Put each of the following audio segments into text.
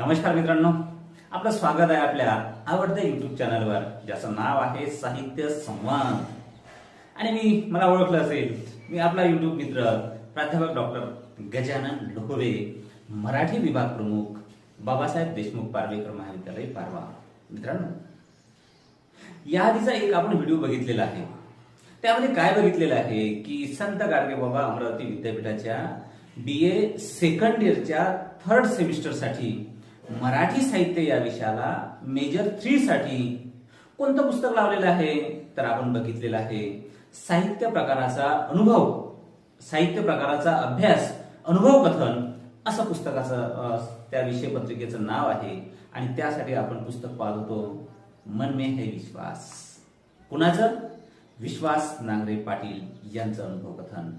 नमस्कार मित्रांनो आपलं स्वागत आहे आपल्या आवडत्या युट्यूब चॅनलवर ज्याचं नाव आहे साहित्य संवाद. आणि मी मला ओळखलं असेल मी आपला युट्यूब मित्र प्राध्यापक डॉक्टर गजानन लोहवे मराठी विभाग प्रमुख बाबासाहेब देशमुख पारवेकर महाविद्यालय पारवा. मित्रांनो याआधीचा एक आपण व्हिडिओ बघितलेला आहे. त्यामध्ये काय बघितलेलं आहे की संत गाडगे बाबा अमरावती विद्यापीठाच्या बी ए सेकंड इयरच्या थर्ड सेमिस्टरसाठी मराठी साहित्य या विषयाला मेजर थ्री साठी कोणतं पुस्तक लावलेलं आहे? तर आपण बघितलेलं आहे साहित्य प्रकाराचा अनुभव साहित्य प्रकाराचा अभ्यास अनुभव कथन असं पुस्तकाचं त्या विषय पत्रिकेचं नाव आहे. आणि त्यासाठी आपण पुस्तक पाहत होतो मन में है विश्वास. कुणाचं? विश्वास नांगरे पाटील यांचं अनुभव कथन.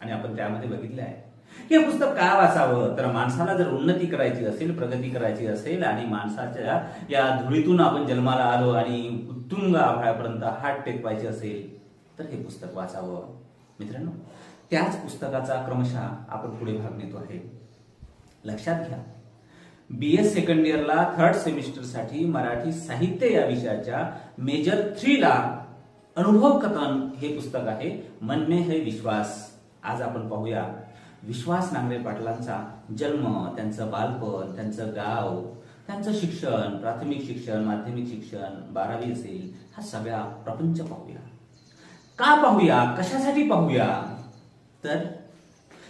आणि आपण त्यामध्ये बघितलं आहे. हे पुस्तक का वाचावं? तर माणसाला जर उन्नती करायची असेल प्रगती करायची असेल आणि माणसाच्या या धुळीतून आपण जन्माला आलो आणि उत्तुंग आभाळापर्यंत हात टेकवायचे असेल तर हे पुस्तक वाचावं. मित्रांनो त्याच पुस्तकाचा क्रमशः आपण पुढे भाग नेतो आहे. लक्षात घ्या. बी एस सेकंड इयरला थर्ड सेमिस्टरसाठी मराठी साहित्य या विषयाच्या मेजर थ्रीला अनुभव कथन हे पुस्तक आहे. मन में है विश्वास. आज आपण पाहूया विश्वास नांगरे पाटलांचा जन्म त्यांचं बालपण त्यांचं गाव त्यांचं शिक्षण प्राथमिक शिक्षण माध्यमिक शिक्षण बारावी असेल हा सगळा प्रपंच पाहूया. का पाहूया? कशासाठी पाहूया? तर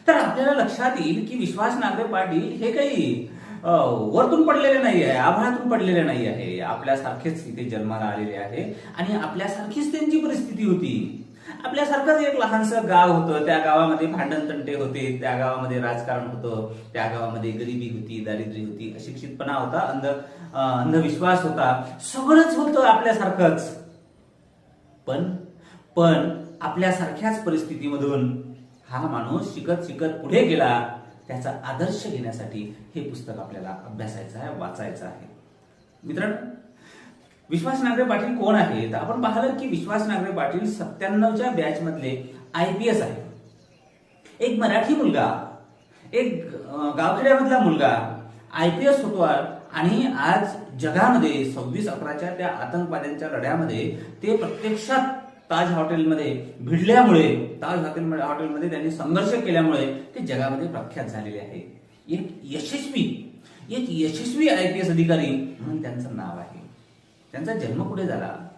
तर आपल्याला लक्षात येईल की विश्वास नागरे पाटील हे काही वरतून पडलेले नाही आहे आभाळातून पडलेले नाही आहे. आपल्यासारखेच इथे जन्माला आलेले आहे आणि आपल्यासारखीच त्यांची परिस्थिती होती. आपल्यासारखंच एक लहानसं गाव होतं. त्या गावामध्ये भांडण तंटे होते त्या गावामध्ये राजकारण होतं त्या गावामध्ये गरिबी होती दारिद्र्य होती अशिक्षितपणा होता अंध अंधविश्वास होता. सगळंच होतं आपल्यासारखंच. पण पण आपल्यासारख्याच परिस्थितीमधून हा माणूस शिकत शिकत पुढे गेला. त्याचा आदर्श घेण्यासाठी हे पुस्तक आपल्याला अभ्यासायचं आहे वाचायचं आहे. मित्रांनो विश्वास नागरे पाटील कोण आहेत? आपण पाहिलं की विश्वास नागरे पाटील सत्त्याण्णवच्या बॅच मधले आय पी एस आहे एक मराठी मुलगा एक गावखेड्यामधला मुलगा आय पी एस होतो आणि आज जगामध्ये सव्वीस अकराच्या त्या आतंकवाद्यांच्या लढ्यामध्ये ते प्रत्यक्षात ताज हॉटेलमध्ये भिडल्यामुळे ताज हॉटेल हॉटेलमध्ये त्यांनी संघर्ष केल्यामुळे ते जगामध्ये प्रख्यात झालेले आहे. एक यशस्वी एक यशस्वी आय पी एस अधिकारी म्हणून त्यांचं नाव आहे. त्यांचा जन्म कुठे झाला?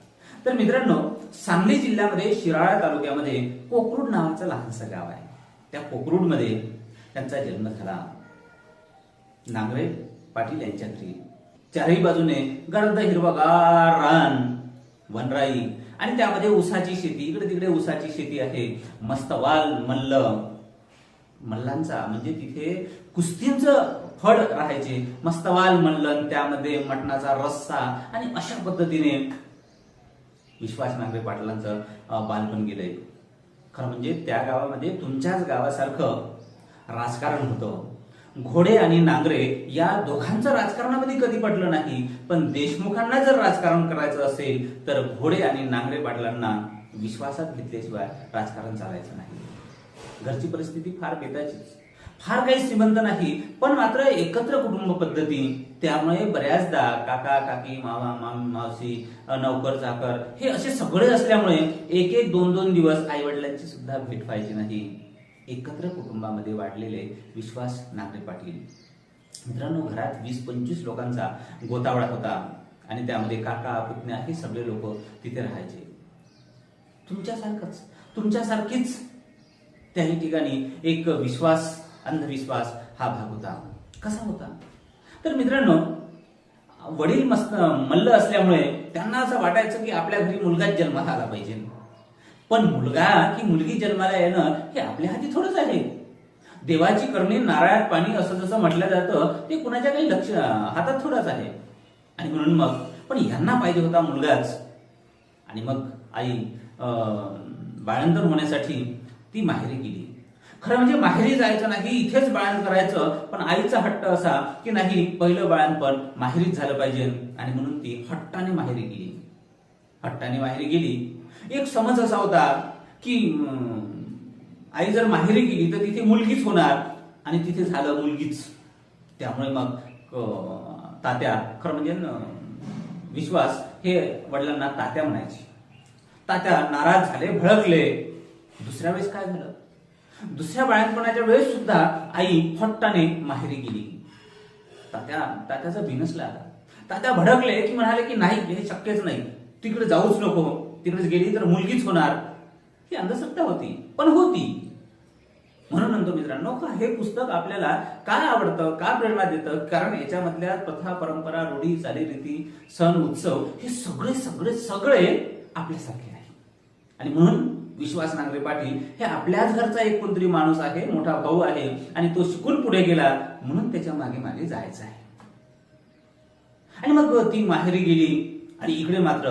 तर मित्रांनो सांगली जिल्ह्यामध्ये शिराळा तालुक्यामध्ये कोकरूड नावाचं लहानसं गाव आहे. त्या कोकरूडमध्ये त्यांचा जन्म झाला. नांगरे पाटील यांच्या घरी चारही बाजूने गर्द हिरवगार रान वनराई. आणि त्यामध्ये ऊसाची शेती इकडे तिकडे ऊसाची शेती आहे. मस्तवाल मल्ल. मल्लांचा म्हणजे तिथे कुस्तींचं फळ राहायचे. मस्तवाल मल्लन त्यामध्ये मटणाचा रस्सा आणि अशा पद्धतीने विश्वास नागरे पाटलांचं बालपण गेलंय. खरं म्हणजे त्या गावामध्ये तुमच्याच गावासारखं राजकारण होतं. घोडे आणि नांगरे या दोघांचं राजकारणामध्ये कधी पडलं नाही. पण देशमुखांना जर राजकारण करायचं असेल तर घोडे आणि नांगरे पाटलांना विश्वासात घेतल्याशिवाय राजकारण चालायचं नाही. घरची परिस्थिती फार बेताचीच. फार काही श्रीमंत नाही पण मात्र एकत्र कुटुंब पद्धती. त्यामुळे बऱ्याचदा काका काकी मामा माम मावशी नौकर चाकर हे असे सगळे असल्यामुळे एक एक दोन दोन दिवस आई वडिलांची सुद्धा भेट व्हायची नाही. एकत्र कुटुंबामध्ये वाढलेले विश्वास नागरे पाटील. मित्रांनो घरात वीस पंचवीस लोकांचा गोतावळा होता आणि त्यामध्ये काका पुतण्या हे सगळे लोक तिथे राहायचे. तुमच्यासारखंच तुमच्यासारखीच त्याही ठिकाणी एक विश्वास अंधविश्वास हा भाग होता. कसा होता? तर मित्रांनो वडील मस्त मल्ल असल्यामुळे त्यांना असं वाटायचं की आपल्या घरी मुलगाच जन्मात आला पाहिजे. पण मुलगा की मुलगी जन्माला येणं हे आपल्या हाती थोडंच आहे. देवाची करणी नारळात पाणी असं जसं म्हटलं जातं ते कुणाच्या काही लक्ष हातात थोडंच आहे. आणि म्हणून मग पण यांना पाहिजे होता मुलगाच. आणि मग आई बाळंतर होण्यासाठी ती माहेरी गेली. खरं म्हणजे माहेरी जायचं नाही इथेच बाळण करायचं पण आईचा हट्ट असा की नाही पहिलं बाळणपण माहेरीच झालं पाहिजे. आणि म्हणून ती हट्टाने माहेरी गेली. हट्टाने माहेरी गेली. एक समज असा होता की आई जर माहेरी गेली तर तिथे मुलगीच होणार आणि तिथे झालं मुलगीच. त्यामुळे मग तात्या खरं म्हणजे विश्वास हे वडिलांना तात्या म्हणायचे. तात्या नाराज झाले भडकले. दुसऱ्या वेळेस काय झालं? दुसऱ्या बाळणपणाच्या वेळेस सुद्धा आई फट्टाने माहेरी गेली. तात्या तात्याचा भिनसला आला तात्या भडकले की म्हणाले की नाही हे शक्यच नाही. तिकडे जाऊच नको. तिकडेच गेली तर मुलगीच होणार. ही अंधश्रद्धा होती पण होती. म्हणून म्हणतो मित्रांनो का हे पुस्तक आपल्याला काय आवडतं का प्रेरणा देतं? कारण याच्यामधल्या प्रथा परंपरा रूढी चालीरीती सण उत्सव हे सगळे सगळे सगळे आपल्यासारखे आहे. आणि म्हणून विश्वास नांगरे पाटील हे आपल्याच घरचा एक कोणतरी माणूस आहे मोठा भाऊ आहे आणि तो शिकून पुढे गेला म्हणून त्याच्यामागे मागे जायचं आहे. आणि मग ती माहेरी गेली आणि इकडे मात्र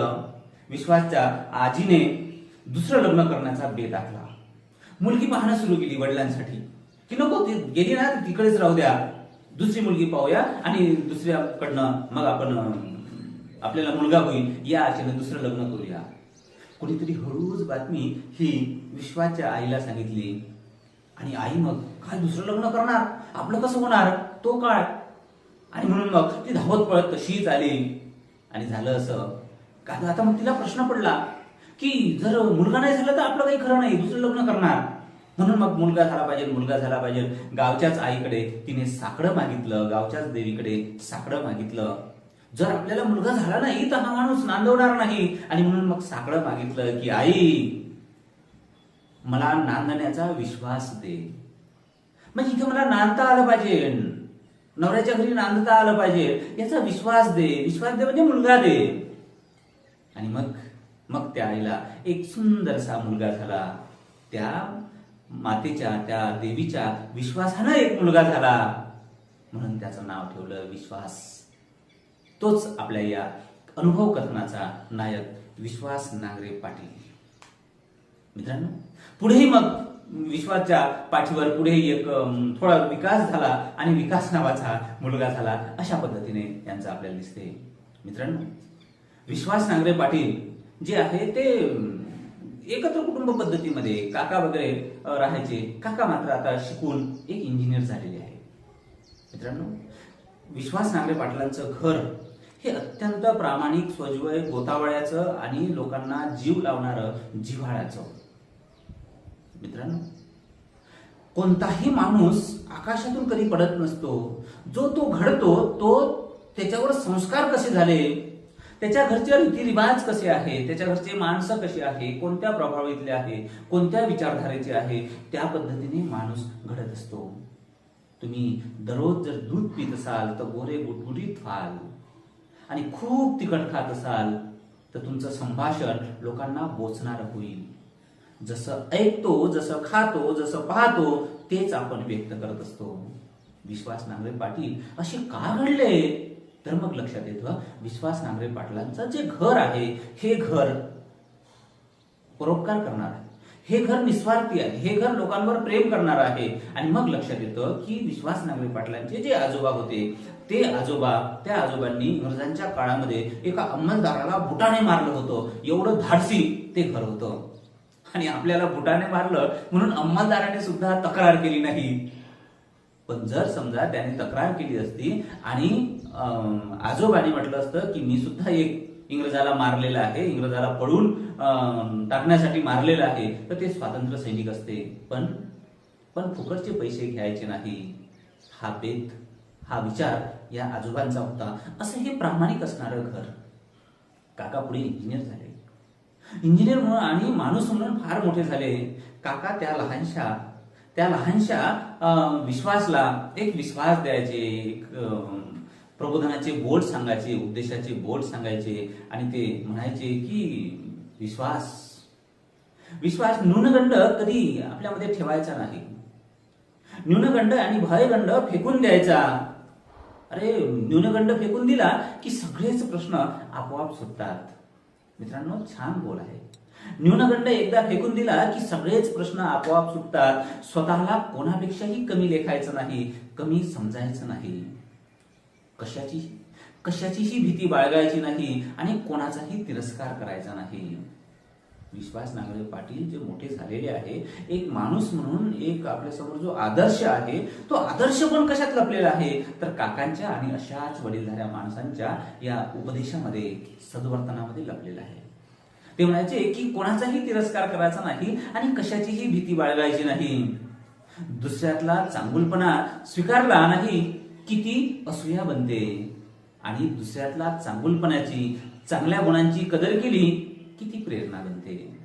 विश्वासच्या आजीने दुसरं लग्न करण्याचा बेत आखला. मुलगी पाहणं सुरू केली वडिलांसाठी. की नको ती गेली ना तिकडेच राहू द्या. दुसरी मुलगी पाहूया आणि दुसऱ्याकडनं मग आपण आपल्याला मुलगा होईल या आशेने दुसरं लग्न करूया. कुणीतरी हळूच बातमी ही विश्वाच्या आईला सांगितली. आणि आई मग काय दुसरं लग्न करणार? आपलं कसं होणार? तो काय आणि म्हणून मग ती धावत पळत तशीच आली. आणि झालं असं. का आता मग तिला प्रश्न पडला की जर मुलगा नाही झाला तर आपलं काही खरं नाही दुसरं लग्न करणार. म्हणून मग मुलगा झाला पाहिजे मुलगा झाला पाहिजे. गावच्याच आईकडे तिने साकडं मागितलं गावच्याच देवीकडे साकडं मागितलं. जर आपल्याला मुलगा झाला नाही तर हा माणूस नांदवणार नाही. आणि म्हणून मग साकडं मागितलं की आई मला नांदण्याचा विश्वास दे. म्हणजे इथे मला नांदता आलं पाहिजे. नवऱ्याच्या घरी नांदता आलं पाहिजे. याचा विश्वास दे. विश्वास दे म्हणजे मुलगा दे. आणि मग मग त्या आईला एक सुंदरसा मुलगा झाला. त्या मातेच्या त्या देवीच्या विश्वासानं एक मुलगा झाला. म्हणून त्याचं नाव ठेवलं विश्वास. तोच आपल्या या अनुभव कथनाचा नायक विश्वास नांगरे पाटील. मित्रांनो पुढेही मग विश्वाच्या पाठीवर पुढे एक थोडा विकास झाला आणि विकास नावाचा मुलगा झाला अशा पद्धतीने यांचं आपल्याला दिसते. मित्रांनो विश्वास नांगरे पाटील जे आहे ते एकत्र कुटुंब पद्धतीमध्ये काका वगैरे राहायचे. काका मात्र आता शिकून एक इंजिनियर झालेले आहे मित्रांनो विश्वास नांगरे पाटलांचं घर हे अत्यंत प्रामाणिक स्वज्वय गोतावळ्याचं आणि लोकांना जीव लावणारं जिव्हाळ्याचं. मित्रांनो कोणताही माणूस आकाशातून कधी पडत नसतो. जो तो घडतो तो त्याच्यावर संस्कार कसे झाले? त्याच्या घरचे रीतिरिवाज कसे आहे? त्याच्या घरचे माणसं कशी आहे? कोणत्या प्रभावितले आहे? कोणत्या विचारधारेचे आहे? त्या पद्धतीने माणूस घडत असतो. तुम्ही दररोज जर दूध पित असाल तर गोरे गुटगुटीत व्हाल. आणि खूप तिखट खात असाल तर तुमचं संभाषण लोकांना बोचणार होईल. जसं ऐकतो जसं खातो जसं पाहतो तेच आपण व्यक्त करत असतो. विश्वास नांगरे पाटील असे का घडले? तर मग लक्षात येतं विश्वास नांगरे पाटलांचं जे घर आहे हे घर परोपकार करणार आहे. हे घर निस्वार्थी आहे. हे घर लोकांवर प्रेम करणार आहे. आणि मग लक्षात येतं की विश्वास नांगरे पाटलांचे जे आजोबा होते ते आजोबा त्या आजोबांनी इंग्रजांच्या काळामध्ये एका अंमलदाराला बुटाने मारलं होतं. एवढं धाडसी ते घर होतं. आणि आपल्याला बुटाने मारलं म्हणून अंमलदाराने सुद्धा तक्रार केली नाही. पण जर समजा त्याने तक्रार केली असती आणि अं, आजोबाने म्हटलं असतं की मी सुद्धा एक इंग्रजाला मारलेला आहे इंग्रजाला पळून टाकण्यासाठी मारलेलं आहे तर ते स्वातंत्र्य सैनिक असते. पण पण फुकटचे पैसे घ्यायचे नाही. हा बेत हा विचार या आजोबांचा होता. असं हे प्रामाणिक असणारं घर. काका पुढे इंजिनियर झाले. इंजिनियर म्हणून आणि माणूस म्हणून फार मोठे झाले. काका त्या लहानशा त्या लहानशा विश्वासला एक विश्वास द्यायचे एक प्रबोधनाचे बोल सांगायचे उद्देशाचे बोट सांगायचे आणि ते म्हणायचे की विश्वास. विश्वास न्यूनगंड कधी आपल्यामध्ये ठेवायचा नाही. न्यूनगंड आणि भयगंड फेकून द्यायचा. अरे न्यूनगंड फेकून दिला की सगळेच प्रश्न आपोआप सुटतात. मित्रांनो छान बोल आहे. न्यूनगंड एकदा फेकून दिला की सगळेच प्रश्न आपोआप सुटतात. स्वतःला कोणापेक्षाही कमी लेखायचं नाही कमी समजायचं नाही. कशाची? कशाचीही भीती बाळगायची नाही आणि कोणाचाही तिरस्कार करायचा नाही. विश्वास नांगरे पाटील जे मोठे झालेले आहे एक माणूस म्हणून एक आपल्यासमोर जो आदर्श आहे तो आदर्श पण कशात लपलेला आहे? तर काकांच्या आणि अशाच वडीलधाऱ्या माणसांच्या या उपदेशामध्ये सद्वर्तनामध्ये लपलेला आहे. ते म्हणायचे की कोणाचाही तिरस्कार करायचा नाही आणि कशाचीही भीती बाळगायची नाही. दुसऱ्यातला चांगुलपणा स्वीकारला नाही किती असूया बनते आणि दुसऱ्यातला चांगुलपणाची चांगल्या गुणांची कदर केली किती प्रेरणा बनते?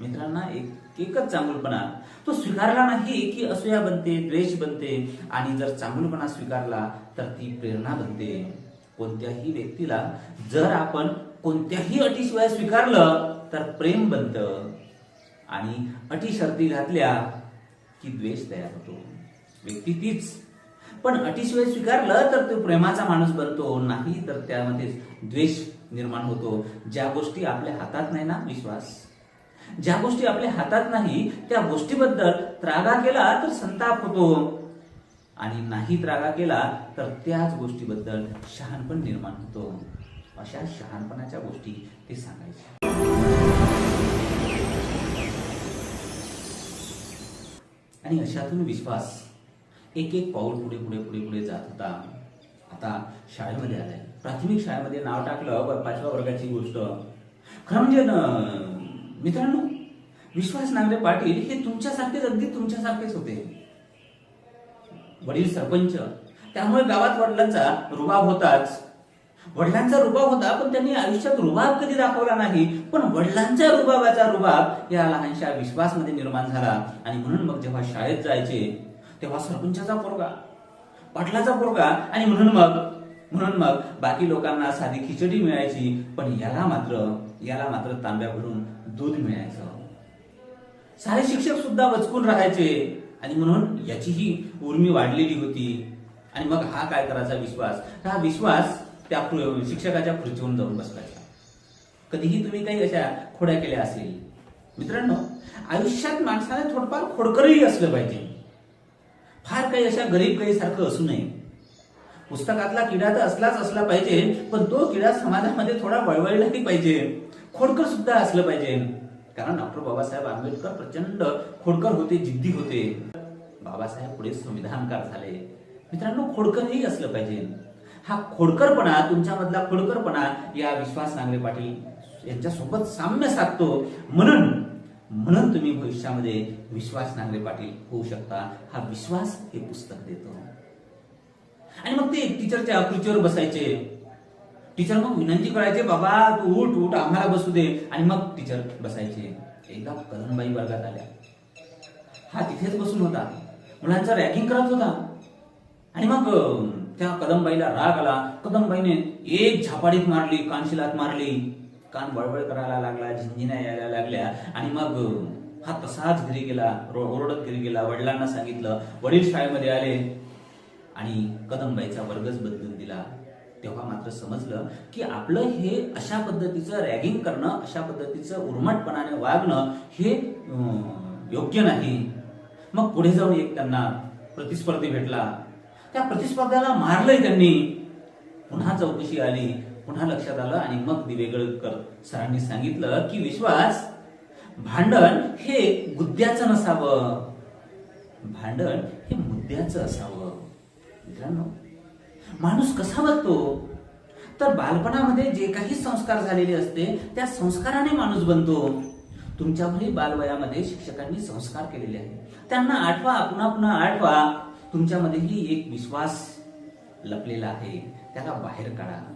मित्रांना एक एकच चांगुलपणा तो स्वीकारला नाही की असूया बनते द्वेष बनते आणि जर चांगुलपणा स्वीकारला तर ती प्रेरणा बनते. कोणत्याही व्यक्तीला जर आपण कोणत्याही अटीशिवाय स्वीकारलं तर प्रेम बनतं. आणि अटी शर्ती घातल्या की द्वेष तयार होतो. व्यक्ती तीच पण अटीशिवाय स्वीकारलं तर तो प्रेमाचा माणूस बनतो. नाही तर त्यामध्ये द्वेष निर्माण होतो. ज्या गोष्टी आपल्या हातात नाही ना विश्वास. ज्या गोष्टी आपल्या हातात नाही त्या गोष्टीबद्दल त्रागा केला तर संताप होतो. आणि नाही त्रागा केला तर त्याच गोष्टीबद्दल शहाणपण निर्माण होतो. अशा शहाणपणाच्या गोष्टी ते सांगायचे. आणि अशातून विश्वास. एक एक पाऊल पुढे पुढे पुढे पुढे जात होता. आता शाळेमध्ये आलाय. प्राथमिक शाळेमध्ये नाव टाकलं पाचव्या वर्गाची गोष्ट. खरं म्हणजे मित्रांनो विश्वास नांगरे पाटील हे तुमच्यासारखेच अगदी तुमच्यासारखेच होते. वडील सरपंच. त्यामुळे गावात वडिलांचा रुबाब होताच. वडिलांचा रुबाब होता पण त्यांनी आयुष्यात रुबाब कधी दाखवला नाही. पण वडिलांच्या रुबाबाचा रुबाब या लहानशा विश्वासमध्ये निर्माण झाला. आणि म्हणून मग जेव्हा शाळेत जायचे तेव्हा सरपंचाचा पोरगा पाटलाचा पोरगा आणि म्हणून मग म्हणून मग बाकी लोकांना साधी खिचडी मिळायची पण याला मात्र याला मात्र तांब्या भरून दूध मिळायचं. सारे शिक्षक सुद्धा वचकून राहायचे आणि म्हणून याचीही उर्मी वाढलेली होती. आणि मग हा काय करायचा विश्वास? हा विश्वास त्या शिक्षकाच्या खुर्चीवरून जाऊन बसवायचा कधीही तुम्ही काही अशा खोड्या केल्या असेल. मित्रांनो आयुष्यात माणसाने थोडंफार खोडकरही असलं पाहिजे. फार काही अशा गरीब काही सारखं असू नये. पुस्तकातला किडा तर असलाच असला पाहिजे पण तो किडा समाजामध्ये थोडा वळवळलाही पाहिजे. खोडकर सुद्धा असलं पाहिजे. कारण डॉक्टर बाबासाहेब आंबेडकर प्रचंड खोडकर होते जिद्दी होते. बाबासाहेब पुढे संविधानकार झाले. मित्रांनो खोडकरही असलं पाहिजे. हा खोडकरपणा तुमच्यामधला खोडकरपणा या विश्वास नांगरे पाटील यांच्यासोबत साम्य साधतो. म्हणून म्हणून तुम्ही भविष्यामध्ये विश्वास नांगरे पाटील होऊ शकता. हा विश्वास हे पुस्तक देतो. आणि मग ते टीचरच्या खुर्चीवर बसायचे. टीचर मग विनंती करायचे बाबा तू उठ उठ आम्हाला बसू दे. आणि मग टीचर बसायचे. एकदा कदमबाई वर्गात आल्या. हा तिथेच बसून होता. मुलांचा रॅगिंग करत होता. आणि मग त्या कदमबाईला राग आला. कदमबाईने एक झापाडीत मारली कानशिलात मारली. कान बळबळ करायला लागला झिंझिन्या यायला लागल्या आणि मग हा तसाच घरी गेला ओरडत घरी गेला वडिलांना सांगितलं वडील शाळेमध्ये आले आणि कदमबाईचा वर्गच बदलून दिला. तेव्हा मात्र समजलं की आपलं हे अशा पद्धतीचं रॅगिंग करणं अशा पद्धतीचं उर्मटपणाने वागणं हे योग्य नाही. मग पुढे जाऊन एक त्यांना प्रतिस्पर्धी भेटला. त्या प्रतिस्पर्ध्याला मारलंय त्यांनी. पुन्हा चौकशी आली. पुन्हा लक्षात आलं आणि मग दिवेगळकर सरांनी सांगितलं की विश्वास भांडण हे गुद्द्याचं नसावं. भांडण हे मुद्द्याचं असावं. मित्रांनो माणूस कसा बनतो तर बालपणामध्ये जे काही संस्कार झालेले असते त्या संस्काराने माणूस बनतो. तुमच्यावरही बालवयामध्ये शिक्षकांनी संस्कार केलेले आहेत. त्यांना आठवा पुन्हा पुन्हा आठवा. तुमच्यामध्येही एक विश्वास लपलेला आहे. त्याला बाहेर काढा.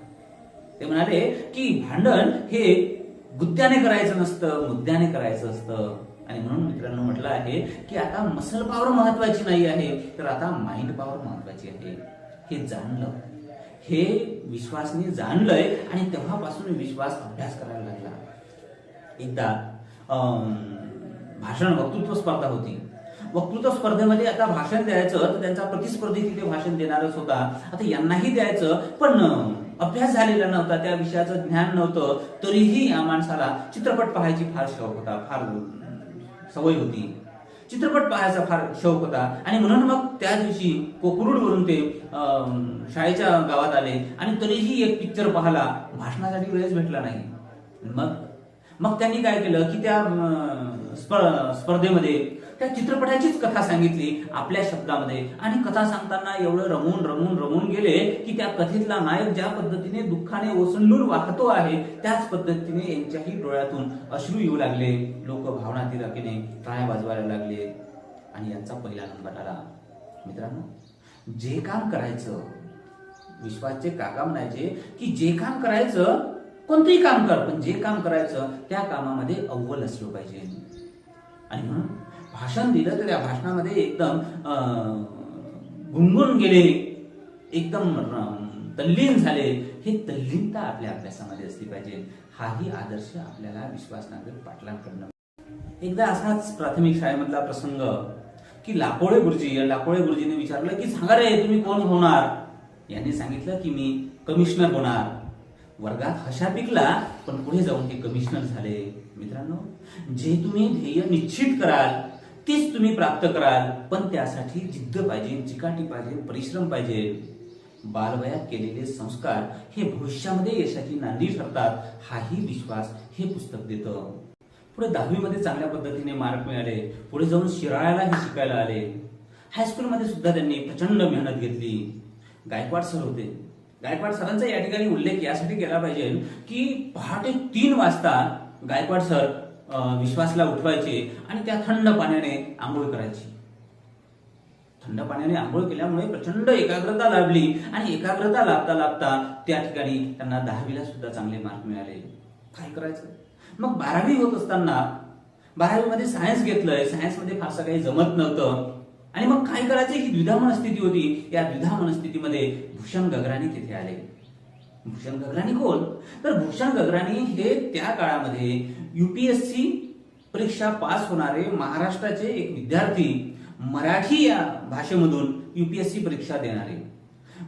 ते म्हणाले की भांडण हे गुद्द्याने करायचं नसतं मुद्द्याने करायचं असतं. आणि म्हणून मित्रांनो म्हटलं आहे की आता मसल पॉवर महत्वाची नाही आहे तर आता माइंड पॉवर महत्वाची आहे. हे जाणलं. हे विश्वासने जाणलंय आणि तेव्हापासून विश्वास अभ्यास करायला लागला. एकदा अं, भाषण वक्तृत्व स्पर्धा होती. वक्तृत्व स्पर्धेमध्ये आता भाषण द्यायचं तर त्यांचा प्रतिस्पर्धी तिथे भाषण देणारच होता आता यांनाही द्यायचं पण अभ्यास झालेला नव्हता त्या विषयाचं ज्ञान नव्हतं तरीही या माणसाला चित्रपट पाहायची फार शौक होता फार सवय होती. चित्रपट पाहायचा फार शौक होता. आणि म्हणून मग त्या दिवशी कोकरूडवरून ते अं, शाळेच्या गावात आले. आणि तरीही एक पिक्चर पाहायला भाषणासाठी वेळच भेटला नाही. मग मग त्यांनी काय केलं की त्या स्पर्धेमध्ये त्या चित्रपटाचीच कथा सांगितली आपल्या शब्दामध्ये. आणि कथा सांगताना एवढं रमून रमून रमून गेले की त्या कथेतला नायक ज्या पद्धतीने दुःखाने ओसंडून वाहतो आहे त्याच पद्धतीने यांच्याही डोळ्यातून अश्रू येऊ लागले. लोक भावनातिराकीने टाळ्या वाजवायला लागले. आणि यांचा पहिला नंबर आला. मित्रांनो जे काम करायचं विश्वासचे काका म्हणायचे की जे काम करायचं कोणतंही काम कर पण जे काम करायचं त्या कामामध्ये अव्वल असलं पाहिजे. आणि म्हणून भाषण दिलं तर त्या भाषणामध्ये एकदम अं, गुंगून गेले एकदम तल्लीन झाले. हे तल्लीनता आपल्या अभ्यासामध्ये असली पाहिजे. हाही आदर्श आपल्याला विश्वास नागरिक पाटलांकडनं. एकदा असाच प्राथमिक शाळेमधला प्रसंग की लाकोळे गुरुजी या लाकोळे गुरुजीने विचारलं की सांगा रे तुम्ही कोण होणार? यांनी सांगितलं की मी कमिशनर होणार. वर्गात हशा पिकला पण पुढे जाऊन ते कमिशनर झाले. मित्रांनो जे तुम्ही ध्येय निश्चित कराल तीच तुम्ही प्राप्त कराल. पण त्यासाठी जिद्द पाहिजे चिकाटी पाहिजे परिश्रम पाहिजे. बालवयात केलेले संस्कार हे भविष्यामध्ये यशाची नांदी ठरतात हाही विश्वास हे पुस्तक देतं. पुढे दहावीमध्ये चांगल्या पद्धतीने मार्क मिळाले. पुढे जाऊन शिराळ्याला हे शिकायला आले. हायस्कूलमध्ये सुद्धा त्यांनी प्रचंड मेहनत घेतली. गायकवाड सर होते. गायकवाड सरांचा या ठिकाणी उल्लेख यासाठी केला पाहिजे की पहाटे तीन वाजता गायकवाड सर विश्वासला उठवायचे आणि त्या थंड पाण्याने आंघोळ करायची. थंड पाण्याने आंघोळ केल्यामुळे प्रचंड एकाग्रता लाभली आणि एकाग्रता लाभता लाभता त्या ठिकाणी त्यांना दहावीला सुद्धा चांगले मार्क मिळाले. काय करायचं? मग बारावी होत असताना बारावीमध्ये सायन्स घेतलंय. सायन्समध्ये फारसं काही जमत नव्हतं. आणि मग काय करायचं? ही द्विधा मनस्थिती होती. या द्विधा मनस्थितीमध्ये भूषण गगराने तिथे आले. भूषण गगराणी कोण तर भूषण गगराणी हे त्या काळामध्ये युपीएससी परीक्षा पास होणारे महाराष्ट्राचे एक विद्यार्थी मराठी या भाषेमधून युपीएससी परीक्षा देणारे.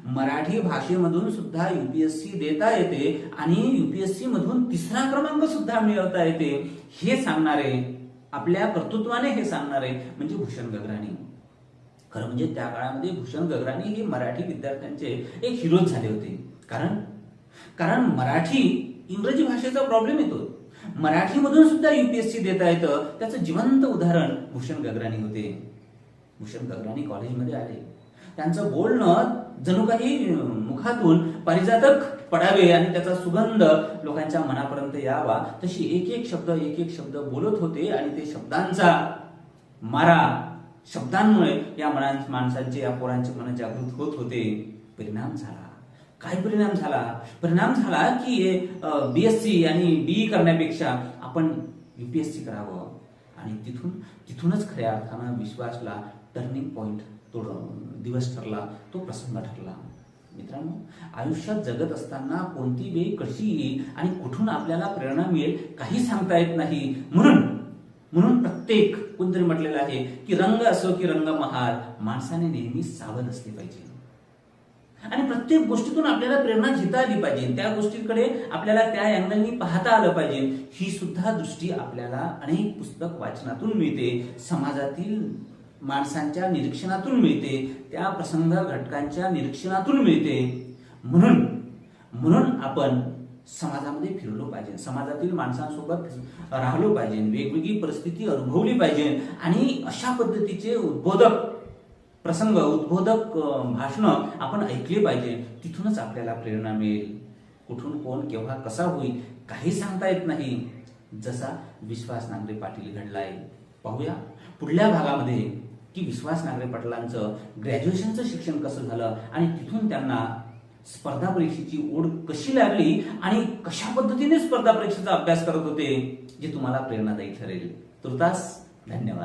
मराठी भाषेमधून सुद्धा युपीएससी देता येते आणि युपीएससी मधून तिसरा क्रमांक सुद्धा मिळवता येते. हे सांगणारे आपल्या कर्तृत्वाने हे सांगणारे म्हणजे भूषण गगराणी. खरं म्हणजे त्या काळामध्ये भूषण गगराणी हे मराठी विद्यार्थ्यांचे एक हिरोज झाले होते. कारण कारण मराठी इंग्रजी भाषेचा प्रॉब्लेम येतो मराठीमधून सुद्धा युपीएससी देता येतं. त्याचं जिवंत उदाहरण भूषण गगराणी होते. भूषण गगराणी कॉलेजमध्ये आले. त्यांचं बोलणं जणू काही मुखातून पारिजातक पडावे आणि त्याचा सुगंध लोकांच्या मनापर्यंत यावा. तशी एक एक शब्द एक एक शब्द बोलत होते आणि ते शब्दांचा मारा शब्दांमुळे या मना माणसांचे या पोरांचे मन जागृत होत होते. परिणाम झाला. काय परिणाम झाला. परिणाम झाला की बीएससी आणि बीई करण्यापेक्षा आपण युपीएससी करावं. आणि तिथून तिथूनच खऱ्या अर्थानं विश्वासला टर्निंग पॉईंट तो दिवस ठरला तो प्रसंग ठरला. मित्रांनो आयुष्यात जगत असताना कोणती वेळ कशी येईल आणि कुठून आपल्याला प्रेरणा मिळेल काही सांगता येत नाही. म्हणून म्हणून प्रत्येक कोणतरी म्हटलेलं आहे की रंग असो की रंग महाल माणसाने नेहमी सावध असले पाहिजे. आणि प्रत्येक गोष्टीतून आपल्याला प्रेरणा घेता आली पाहिजे. त्या गोष्टीकडे आपल्याला त्या अँगलनी पाहता आलं पाहिजे. ही सुद्धा दृष्टी आपल्याला अनेक पुस्तक वाचनातून मिळते. समाजातील माणसांच्या निरीक्षणातून मिळते. त्या प्रसंग घटकांच्या निरीक्षणातून मिळते. म्हणून म्हणून आपण समाजामध्ये फिरलो पाहिजे. समाजातील माणसांसोबत राहिलो पाहिजे. वेगवेगळी परिस्थिती अनुभवली पाहिजे. आणि अशा पद्धतीचे उद्बोधक प्रसंग उद्बोधक भाषणं आपण ऐकली पाहिजे. तिथूनच आपल्याला प्रेरणा मिळेल. कुठून कोण केव्हा कसा होईल काही सांगता येत नाही. जसा विश्वास नांगरे पाटील घडलाय. पाहूया पुढल्या भागामध्ये की विश्वास नांगरे पाटलांचं ग्रॅज्युएशनचं शिक्षण कसं झालं आणि तिथून त्यांना स्पर्धा परीक्षेची ओढ कशी लागली आणि कशा पद्धतीने स्पर्धा परीक्षेचा अभ्यास करत होते जे तुम्हाला प्रेरणादायी ठरेल. तुर्तास धन्यवाद.